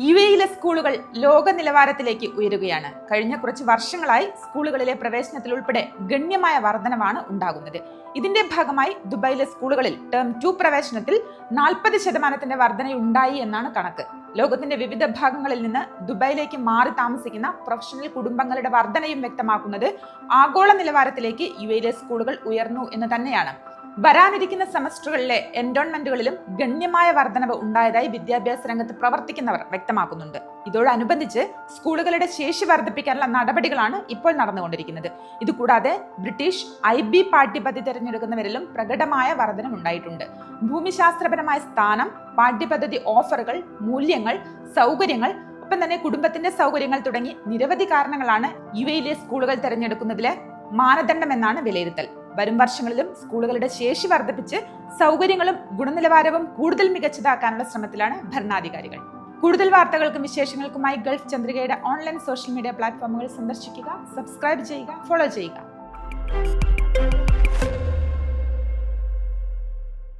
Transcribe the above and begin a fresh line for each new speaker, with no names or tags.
U എയിലെ സ്കൂളുകൾ ലോക നിലവാരത്തിലേക്ക് ഉയരുകയാണ്. കഴിഞ്ഞ കുറച്ച് വർഷങ്ങളായി സ്കൂളുകളിലെ പ്രവേശനത്തിൽ ഉൾപ്പെടെ ഗണ്യമായ വർധനമാണ് ഉണ്ടാകുന്നത്. ഇതിന്റെ ഭാഗമായി ദുബായിലെ സ്കൂളുകളിൽ ടേം ടു പ്രവേശനത്തിൽ നാൽപ്പത് ശതമാനത്തിന്റെ വർധനയുണ്ടായി എന്നാണ് കണക്ക്. ലോകത്തിന്റെ വിവിധ ഭാഗങ്ങളിൽ നിന്ന് ദുബായിലേക്ക് മാറി താമസിക്കുന്ന പ്രൊഫഷണൽ കുടുംബങ്ങളുടെ വർധനയും വ്യക്തമാക്കുന്നത് ആഗോള നിലവാരത്തിലേക്ക് യു എയിലെ സ്കൂളുകൾ ഉയർന്നു എന്ന് തന്നെയാണ്. വരാനിരിക്കുന്ന സെമസ്റ്ററുകളിലെ എൻറോൺമെന്റുകളിലും ഗണ്യമായ വർധനവ് ഉണ്ടായതായി വിദ്യാഭ്യാസ രംഗത്ത് പ്രവർത്തിക്കുന്നവർ വ്യക്തമാക്കുന്നുണ്ട്. ഇതോടനുബന്ധിച്ച് സ്കൂളുകളുടെ ശേഷി വർദ്ധിപ്പിക്കാനുള്ള നടപടികളാണ് ഇപ്പോൾ നടന്നുകൊണ്ടിരിക്കുന്നത്. ഇതുകൂടാതെ ബ്രിട്ടീഷ് ഐ ബി പാഠ്യപദ്ധതി തിരഞ്ഞെടുക്കുന്നവരിലും പ്രകടമായ വർധനം ഉണ്ടായിട്ടുണ്ട്. ഭൂമിശാസ്ത്രപരമായ സ്ഥാനം പാഠ്യപദ്ധതി ഓഫറുകൾ മൂല്യങ്ങൾ സൗകര്യങ്ങൾ ഒപ്പം തന്നെ കുടുംബത്തിന്റെ സൗകര്യങ്ങൾ തുടങ്ങി നിരവധി കാരണങ്ങളാണ് യു എയിലെ സ്കൂളുകൾ തിരഞ്ഞെടുക്കുന്നതിലെ മാനദണ്ഡമെന്നാണ് വിലയിരുത്തൽ. വരും വർഷങ്ങളിലും സ്കൂളുകളുടെ ശേഷി വർദ്ധിപ്പിച്ച് സൗകര്യങ്ങളും ഗുണനിലവാരവും കൂടുതൽ മികച്ചതാക്കാനുള്ള ശ്രമത്തിലാണ് ഭരണാധികാരികൾ. കൂടുതൽ വാർത്തകൾക്കും വിശേഷങ്ങൾക്കുമായി ഗൾഫ് ചന്ദ്രികയുടെ ഓൺലൈൻ സോഷ്യൽ മീഡിയ പ്ലാറ്റ്ഫോമുകൾ സന്ദർശിക്കുക സബ്സ്ക്രൈബ് ചെയ്യുക ഫോളോ ചെയ്യുക.